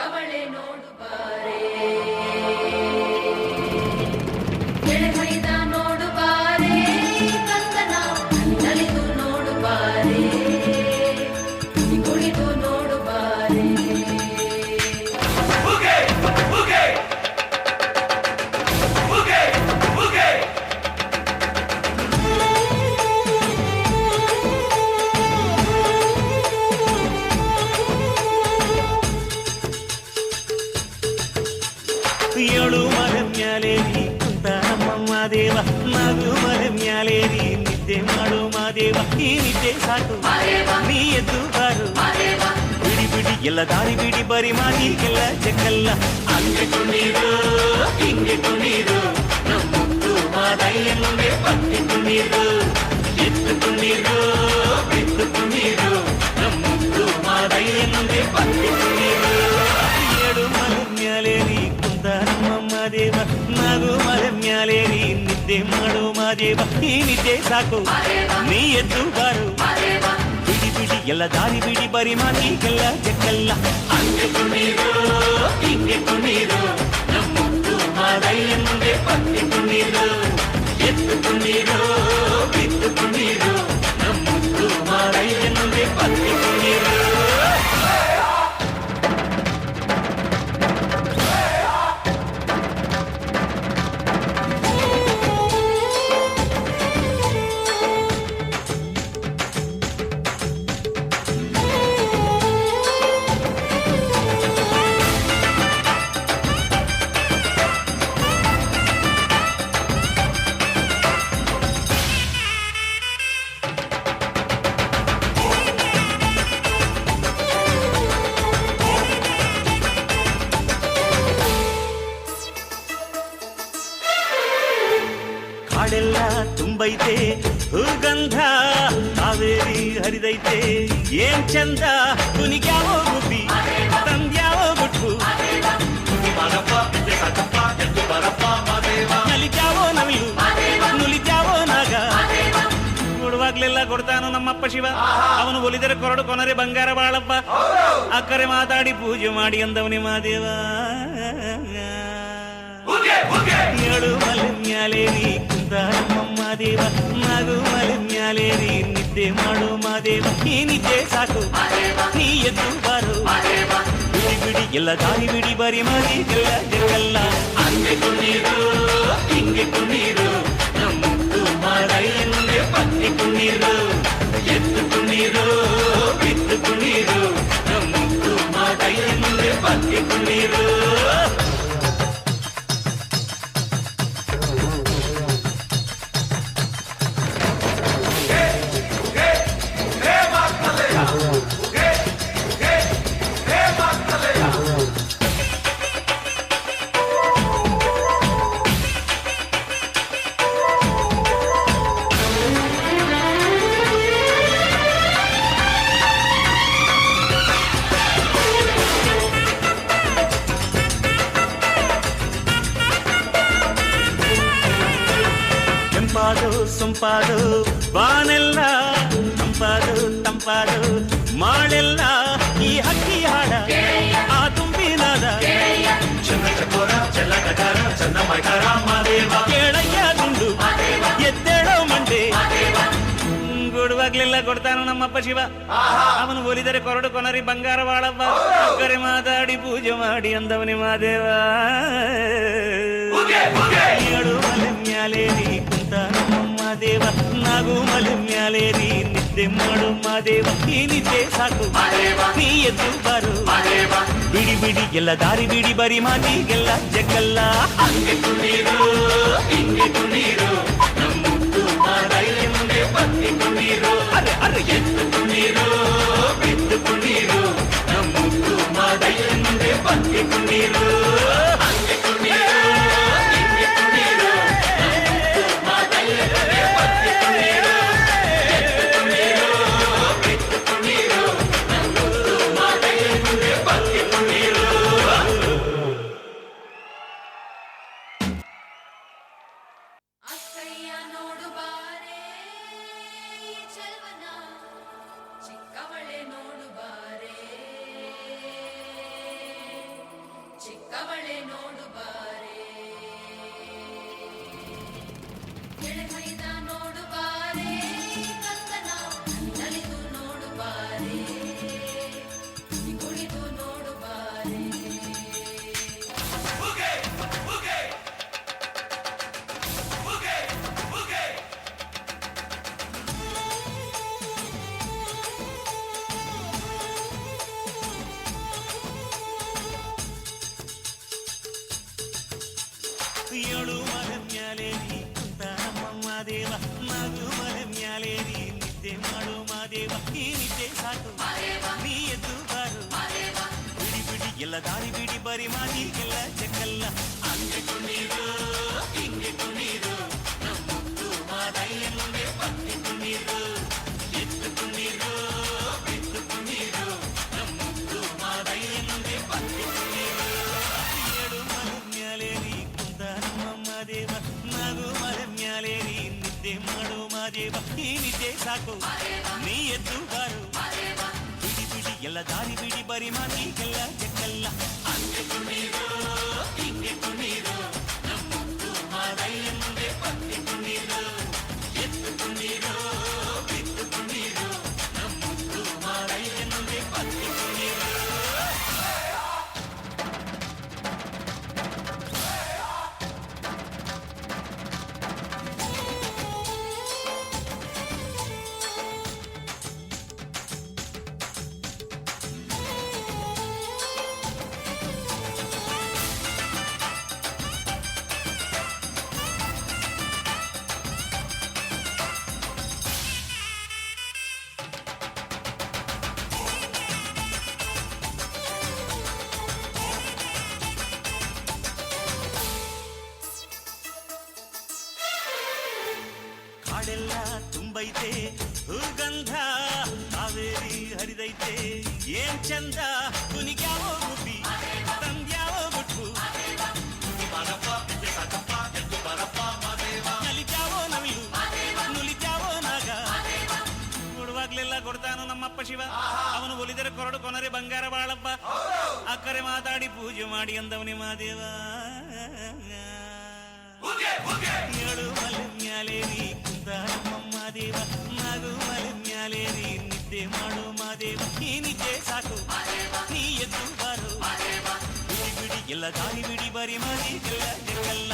ಕವಳೆ ನೋಡುಬಾರೇ ಮಾಡು ಮಾದೇವ ಈ ನಿದ್ದೆ ಸಾಕು ನೀ ಎದ್ದು ಬಾರು ಬಿಡಿ ಬಿಡಿ ಎಲ್ಲ ದಾರಿ ಬಿಡಿ ಬರಿ ಮಾತಿಗೆಲ್ಲ ಚೆಕ್ಕಲ್ಲ ಹಂಗೆ ಕುಣೀರು ಹಿಂಗೆ ಕುಣೀರು ನಮ್ಮೊಂದು ಮಾದಯ್ಯ ಮುಂದೆ ಪಟ್ಟಿ ಕುಣೀರು ಎತ್ತು ಕುಣೀರು ಬಿತ್ತು ಕುಣೀರು ನಮ್ಮೊಂದು ಮಾದಯ್ಯ ಮುಂದೆ ಪಟ್ಟಿ ಕುಣೀರು ಏಳು ಮಲೆ ಮ್ಯಾಲೇರಿ ಕುಂತ ನಮ್ಮಮ್ಮ ದೇವ ನಗು ಮಲೆ ಮ್ಯಾಲೇರಿ ನಿದ್ದೆ ಮಾಡು ಮಾದೇವ ಈ ನಿದ್ದೆ ಸಾಕು ನೀ ಎದ್ದು ಬಾರು ಬಿಡಿ ಬಿಡಿ ಎಲ್ಲ ದಾರಿ ಬಿಡಿ ಬರಿ ಮಾತಿಗೆಲ್ಲ ಚೆಕ್ಕಲ್ಲ ಹಂಗೆ ಕುಣೀರು ಹಿಂಗೆ ಕುಣೀರು ನಮ್ಮೊಂದು ಮಾದಯ್ಯ ಮುಂದೆ ಪಟ್ಟಿ ಕುಣೀರು ಎತ್ತು ಕುಣೀರು ಬಿತ್ತು ಕುಣೀರು ತುಂಬೈತೆ ಹೂಗಂಧ ಕಾವೇರಿ ಹರಿದೈತೆ. ಏನ್ ಚಂದ ಕುನಿಗ್ಯಾವೋ ಗುಬ್ಬಿ ತಂದ್ಯಾವೋ ಗುಟ್ಟು ನಲಿತಾವೋ ನವಿಲು ನುಲಿತಾವೋ ನಾಗ. ಕೊಡುವಾಗ್ಲೆಲ್ಲ ಕೊಡ್ತಾನು ನಮ್ಮಪ್ಪ ಶಿವ. ಅವನು ಒಲಿದರೆ ಕೊರಡು ಕೊನರೆ ಬಂಗಾರ ಬಾಳಪ್ಪ. ಅಕ್ಕರೆ ಮಾತಾಡಿ ಪೂಜೆ ಮಾಡಿ ಅಂದವನಿ ಮಾದೇವ ಏಳು ಮಲೆ ಮ್ಯಾಲೆ ಕುಂತ ನಮ್ಮಮ್ಮ ದೇವ ನಗು ಮಲೆ ಮ್ಯಾಲೇರಿ ನಿದ್ದೆ ಮಾಡು ಮಾದೇವ ಈ ನಿದ್ದೆ ಸಾಕು ನೀ ಎದ್ದು ಬಾರು ಬಿಡಿ ಬಿಡಿ ಎಲ್ಲ ದಾರಿ ಬಿಡಿ ಬರಿ ಮಾಡಿ ಎಲ್ಲ ಜಗಲ್ಲ ಹಂಗೆ ಕುಣೀರು ಹಿಂಗೆ ಕುಣೀರು ನಮ್ಮದು ಮಾರಯ್ಯಂಗೆ ಪತ್ನಿ ಕುಣೀರು ಎದ್ದು ಕುಣೀರು ಬಿದ್ದು ಕುಣೀರು ನಮ್ಮದು ಮಾರಯ್ಯಂಗೆ ಪತ್ನಿ ಕುಣೀರು ಕೆಂಪಾದು ಸೊಂಪಾದು ಬಾನೆಲ್ಲ ತಂಪಾದು ತಂಪಾದು ಮಾಳೆಲ್ಲ ಈ ಹಕ್ಕಿ ಹಾಡ ಆ ತುಂಬಿನಾದ ಚಂದ ಚಕೋರ ಚೆಲ್ಲ ಕಟಾರ ಚಂದ ಮೈಕಾರ ಮಾದೇವ ಕೇಳಯ್ಯ ದುಂಡು ಎದ್ದೇಳೋ ಮಂಡೆ ಕೊಡುವಾಗ್ಲೆಲ್ಲ ಕೊಡ್ತಾನು ನಮ್ಮಪ್ಪ ಶಿವ ಅವನು ಒಲಿದರೆ ಕೊರಡು ಕೊನರಿ ಬಂಗಾರ ಬಾಳವ್ವ ಕರೆ ಮಾತಾಡಿ ಪೂಜೆ ಮಾಡಿ ಅಂದವನಿ ಮಾದೇವ ಏಳು ಮಲೆ ಮ್ಯಾಲೇರಿ ಮಲೆ ಮ್ಯಾಲೇರಿ ನಿದ್ದೆ ಮಾಡು ಮಾದೇವ ಈ ನಿದ್ದೆ ಸಾಕು ನೀ ಎದ್ದು ಬಾರು ಬಿಡಿ ಬಿಡಿ ಎಲ್ಲ ದಾರಿ ಬಿಡಿ ಬರಿ ಮಾತಿಗೆಲ್ಲ ಜಗ್ಗಲ್ಲ ಹಂಗೆ ಕುಣೀರು ಹಿಂಗೆ ಕುಣೀರು ನಮ್ಮುದ್ದು ಮಾರಯ್ಯ ಮುಂದೆ ಬತ್ತಿ ಕುಣೀರು ಅರೆ ಅರೆ ಎದ್ದು ಕುಣೀರು ಬಿದ್ದು ಕುಣೀರು ನಮ್ಮುದ್ದು ಮಾರಯ್ಯ ಮುಂದೆ ಬತ್ತಿ ಕುಣೀರು ಹಂಗೆ ಕುಣೀರು ಬಿಡಿ ಎಲ್ಲ ದಾರಿ ಬಿಡಿ ಬರಿ ಮಾತಿ ಎಲ್ಲ ಚೆಕ್ಕಲ್ಲ ಹಂಗೆ ಕುಣೀರು ಹಿಂಗೆ ಕುಣೀರು ನಮ್ಮೊಂದು ಮಾದಯ್ಯನುಂಡೆ ಪತ್ತಿ ಕುಣೀರು ಎತ್ತು ಕುಣೀರು ಬಿದ್ದು ಕುಣೀರು ನಮ್ಮೊಂದು ಮಾದಯ್ಯನುಂಡೆ ಪತ್ತಿ ಕುಣೀರು ಏಳು ಮಲೆ ಮ್ಯಾಲೆ ನೀ ಕುಂತ ನಮ್ಮಮ್ಮ ದೇವ ನಗು ಮಲೆ ಮ್ಯಾಲೆ ನೀ ನಿದ್ದೆ ಮಾಡು ಮಾದೇವ ಈ ನಿದ್ದೆ ಸಾಕು ನೀ ಎದ್ದು ಬಾರು ಬಿಡಿ ಬಿಡಿ ಎಲ್ಲ ದಾರಿ ಬಿಡಿ ಬರಿ ಮಾತಿಗೆಲ್ಲ ಚೆಕ್ಕಲ್ಲ ಹಂಗೆ ತುಂಬೈತೆ ಹೂಗಂಧ ಕಾವೇರಿ ಹರಿದೈತೆ. ಏನ್ ಚಂದ ಕುನಿಗ್ಯಾವ ಗುಬ್ಬಿ ತಂದ್ಯಾವ ಗುಟ್ಟು. ನಲಿತ್ಯಾವೋ ನವಿಲು ನುಲಿತ್ಯಾವೋ ನಾಗ. ಕೊಡುವಾಗ್ಲೆಲ್ಲ ಕೊಡ್ತಾನು ನಮ್ಮಪ್ಪ ಶಿವ. ಅವನು ಒಲಿದರೆ ಕೊರಡು ಕೊನರೆ ಬಂಗಾರ ಬಾಳಪ್ಪ. ಅಕ್ಕರೆ ಮಾತಾಡಿ ಪೂಜೆ ಮಾಡಿ ಅಂದವನಿ ಮಾದೇವ ಏಳು ಮಲೆ ಮ್ಯಾಲೆ ನೀ ನಮ್ಮಮ್ಮ ದೇವ ನಗು ಮಲೆ ಮ್ಯಾಲೆ ನೀ ನಿದ್ದೆ ಮಾಡು ಮಾದೇವ ಈ ನಿದ್ದೆ ಸಾಕು ನೀ ಎದ್ದು ಬಾರು ಬಿಡಿ ಬಿಡಿ ಎಲ್ಲ ದಾರಿ ಬಿಡಿ ಬರಿ ಮಾಡಿ ಎಲ್ಲ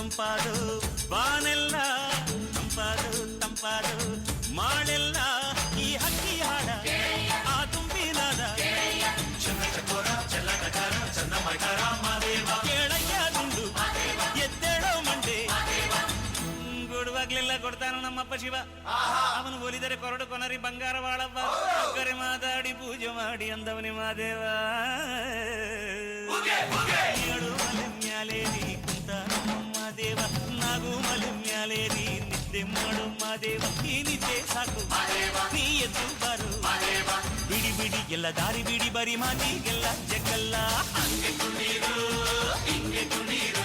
ಸೊಂಪಾದು ಬಾನೆಲ್ಲ ತಂಪಾದು ತಂಪಾದು ಮಾಳೆಲ್ಲ ಈ ಹಕ್ಕಿ ಹಾಡ ಆ ತುಂಬಿನಾದ ಕೇಳಯ್ಯ ದುಂಡು ಎದ್ದೇಳೋ ಮಂಡೆ ಕೊಡುವಾಗ್ಲೆಲ್ಲ ಕೊಡ್ತಾನು ನಮ್ಮಪ್ಪ ಶಿವ ಅವನು ಒಲಿದರೆ ಕೊರಡು ಕೊನರಿ ಬಂಗಾರ ಬಾಳವ್ವ ಕರೆ ಮಾತಾಡಿ ಪೂಜೆ ಮಾಡಿ ಅಂದವನಿ ಮಾದೇವ ಮಾಡು ಮಾದೇವ ಈ ನಿದ್ದೆ ಸಾಕು ನೀ ಎದ್ದು ಬಾರು ಬಿಡಿ ಬಿಡಿ ಎಲ್ಲ ದಾರಿ ಬಿಡಿ ಬರಿ ಮಾತಿಗೆಲ್ಲ ಜಗ್ಗಲ್ಲ ಹಂಗೆ ಕುಣೀರು ಹಿಂಗೆ ಕುಣೀರು